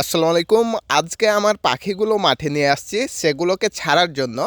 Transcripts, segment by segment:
আসসালামু আলাইকুম। আজকে আমার পাখিগুলো মাঠে নিয়ে আসছি, সেগুলোকে ছাড়ার জন্য।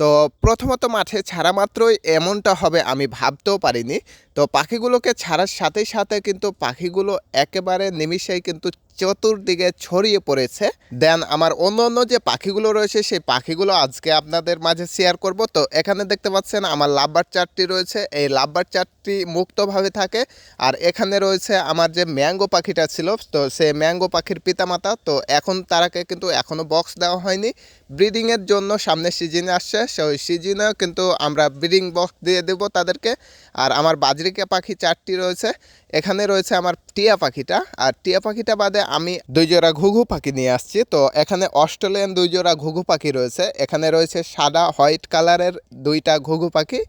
তো প্রথমত মাঠে ছাড়া মাত্রই এমনটা হবে আমি ভাবতেও পারিনি। তো পাখিগুলোকে ছাড়ার সাথে সাথে কিন্তু পাখিগুলো একেবারে নিমিষেই কিন্তু চতুর্দিকে ছড়িয়ে পড়েছে। দেন আমার অন্য অন্য যে পাখিগুলো রয়েছে, সেই পাখিগুলো আজকে আপনাদের মাঝে শেয়ার করব। তো এখানে দেখতে পাচ্ছেন আমার লাভবার চারটি রয়েছে। এই লাভবার চারটি মুক্তভাবে থাকে। আর এখানে রয়েছে আমার যে ম্যাঙ্গো পাখিটা ছিল, তো সে ম্যাঙ্গো পাখির পিতামাতা। তো এখন তারাকে কিন্তু এখনও বক্স দেওয়া হয়নি। ব্রিডিংয়ের জন্য সামনে সিজনে আসছে। সেই সিজিনেও কিন্তু আমরা ব্রিডিং বক্স দিয়ে দেব তাদেরকে। আর আমার বাজরিকা পাখি চারটি রয়েছে। এখানে রয়েছে আমার টিয়া পাখিটা। আর টিয়া পাখিটা বাদে আমি দুই জোড়া ঘুঘু পাখি নিয়ে আসছি। তো এখানে অস্ট্রেলিয়ান দুই জোড়া ঘুঘু পাখি রয়েছে। এখানে রয়েছে সাদা, হোয়াইট কালারের দুইটা ঘুঘু পাখি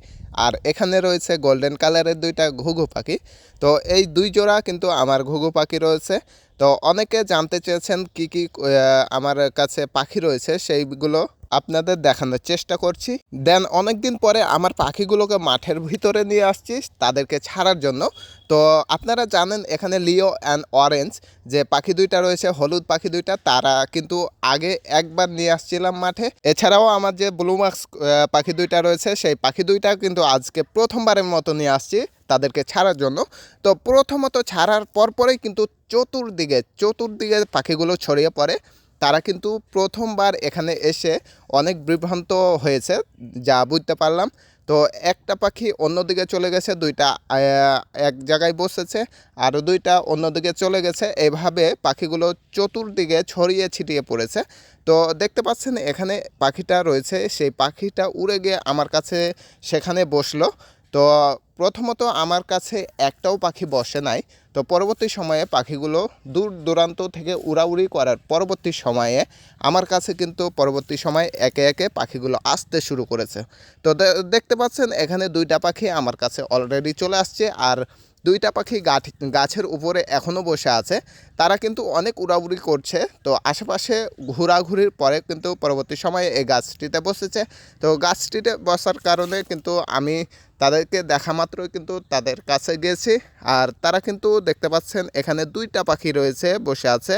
আর এখানে রয়েছে গোল্ডেন কালারের দুইটা ঘুঘু পাখি। তো এই দুই জোড়া কিন্তু আমার ঘুঘু পাখি রয়েছে। তো অনেকে জানতে চেয়েছেন কি কি আমার কাছে পাখি রয়েছে, সেইগুলো আপনাদের দেখানোর চেষ্টা করছি। দেন অনেক দিন পরে আমার পাখিগুলোকে মাঠের ভিতরে নিয়ে আসছি, তাদেরকে ছাড়ার জন্য। তো আপনারা জানেন, এখানে লিও অ্যান্ড অরেঞ্জ যে পাখি দুইটা রয়েছে, হলুদ পাখি দুইটা, তারা কিন্তু আগে একবার নিয়ে আসছিলাম মাঠে। এছাড়াও আমার যে ব্লু মার্কস পাখি দুইটা রয়েছে, সেই পাখি দুইটা কিন্তু আজকে প্রথমবারের মতো নিয়ে আসছি তাদেরকে ছাড়ার জন্য। তো প্রথমত ছাড়ার পরপরেই কিন্তু চতুর্দিকে চতুর্দিকে পাখিগুলো ছড়িয়ে পড়ে। তারা কিন্তু প্রথমবার এখানে এসে অনেক বিভ্রান্ত হয়েছে, যা বুঝতে পারলাম। তো একটা পাখি অন্যদিকে চলে গেছে, দুইটা এক জায়গায় বসেছে আরও দুইটা অন্যদিকে চলে গেছে। এভাবে পাখিগুলো চতুর্দিকে ছড়িয়ে ছিটিয়ে পড়েছে। তো দেখতে পাচ্ছেন, এখানে পাখিটা রয়েছে। সেই পাখিটা উড়ে গিয়ে আমার কাছে সেখানে বসল। তো প্রথমত আমার কাছে একটাও পাখি বসে নাই। তো পরবর্তী সময়ে পাখিগুলো দূর দূরান্ত থেকে উড়াউড়ি করার পরবর্তী সময়ে আমার কাছে কিন্তু পরবর্তী সময়ে একে একে পাখিগুলো আসতে শুরু করেছে। তো দেখতে পাচ্ছেন এখানে দুইটা পাখি আমার কাছে অলরেডি চলে আসছে। আর দুইটা পাখি গাছ গাছের উপরে এখনও বসে আছে। তারা কিন্তু অনেক উড়াউড়ি করছে। তো আশেপাশে ঘোরাঘুরির পরে কিন্তু পরবর্তী সময়ে এই গাছটিতে বসেছে। তো গাছটিতে বসার কারণে কিন্তু আমি তাদেরকে দেখা মাত্রই কিন্তু তাদের কাছে গেছি। আর তারা কিন্তু দেখতে পাচ্ছেন এখানে দুইটা পাখি রয়েছে, বসে আছে।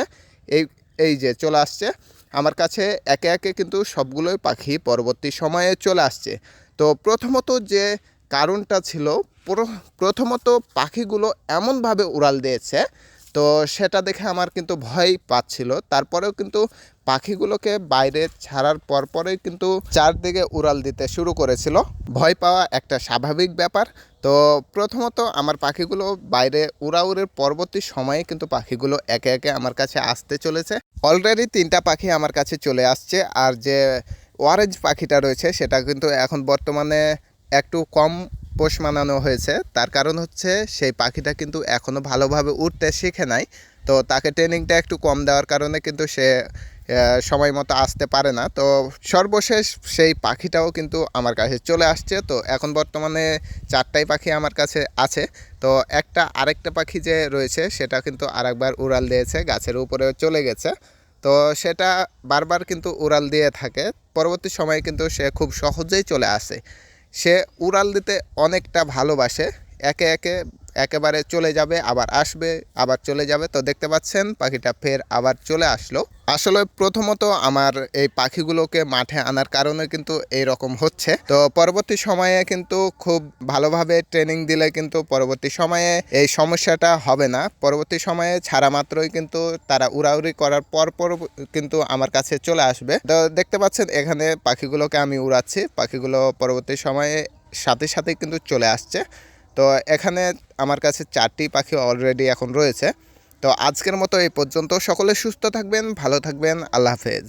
এই এই যে চলে আসছে। আমার কাছে একে একে কিন্তু সবগুলোই পাখি পরবর্তী সময়ে চলে আসছে। তো প্রথমত যে কারণটা ছিল প্রথমত পাখিগুলো এমনভাবে উড়াল দিয়েছে, তো সেটা দেখে আমার কিন্তু ভয় পাচ্ছিল। তারপরেও কিন্তু পাখিগুলোকে বাইরে ছাড়ার পরপরেই কিন্তু চারদিকে উড়াল দিতে শুরু করেছিল। ভয় পাওয়া একটা স্বাভাবিক ব্যাপার। তো প্রথমত আমার পাখিগুলো বাইরে উড়াউড়ের পরবর্তী সময়ে কিন্তু পাখিগুলো একে একে আমার কাছে আসতে চলেছে। অলরেডি তিনটা পাখি আমার কাছে চলে আসছে আর যে অরেঞ্জ পাখিটা রয়েছে সেটা কিন্তু এখন বর্তমানে একটু কম পোষ মানানো হয়েছে। তার কারণ হচ্ছে সেই পাখিটা কিন্তু এখনও ভালোভাবে উঠতে শিখে নাই। তো তাকে ট্রেনিংটা একটু কম দেওয়ার কারণে কিন্তু সে সময় মতো আসতে পারে না। তো সর্বশেষ সেই পাখিটাও কিন্তু আমার কাছে চলে আসছে। তো এখন বর্তমানে চারটাই পাখি আমার কাছে আছে। তো একটা আরেকটা পাখি যে রয়েছে, সেটা কিন্তু আরেকবার উড়াল দিয়েছে, গাছের উপরে চলে গেছে। তো সেটা বারবার কিন্তু উড়াল দিয়ে থাকে। পরবর্তী সময়ে কিন্তু সে খুব সহজেই চলে আসে। সে উড়াল দিতে অনেকটা ভালোবাসে। একে একে একেবারে চলে যাবে, আবার আসবে, আবার চলে যাবে। তো দেখতে পাচ্ছেন, পাখিটা ফের আবার চলে আসলো। আসলে প্রথমত আমার এই পাখিগুলোকে মাঠে আনার কারণে কিন্তু এই রকম হচ্ছে। তো পরবর্তী সময়ে কিন্তু খুব ভালোভাবে ট্রেনিং দিলে কিন্তু পরবর্তী সময়ে এই সমস্যাটা হবে না। পরবর্তী সময়ে ছাড়া মাত্রই কিন্তু তারা উড়াউড়ি করার পর পর কিন্তু আমার কাছে চলে আসবে। তো দেখতে পাচ্ছেন, এখানে পাখিগুলোকে আমি উড়াচ্ছি। পাখিগুলো পরবর্তী সময়ে সাথে সাথে কিন্তু চলে আসছে। তো এখানে আমার কাছে চারটি পাখি অলরেডি এখন রয়েছে। তো আজকের মতো এই পর্যন্ত। সকলে সুস্থ থাকবেন, ভালো থাকবেন। আল্লাহ হাফেজ।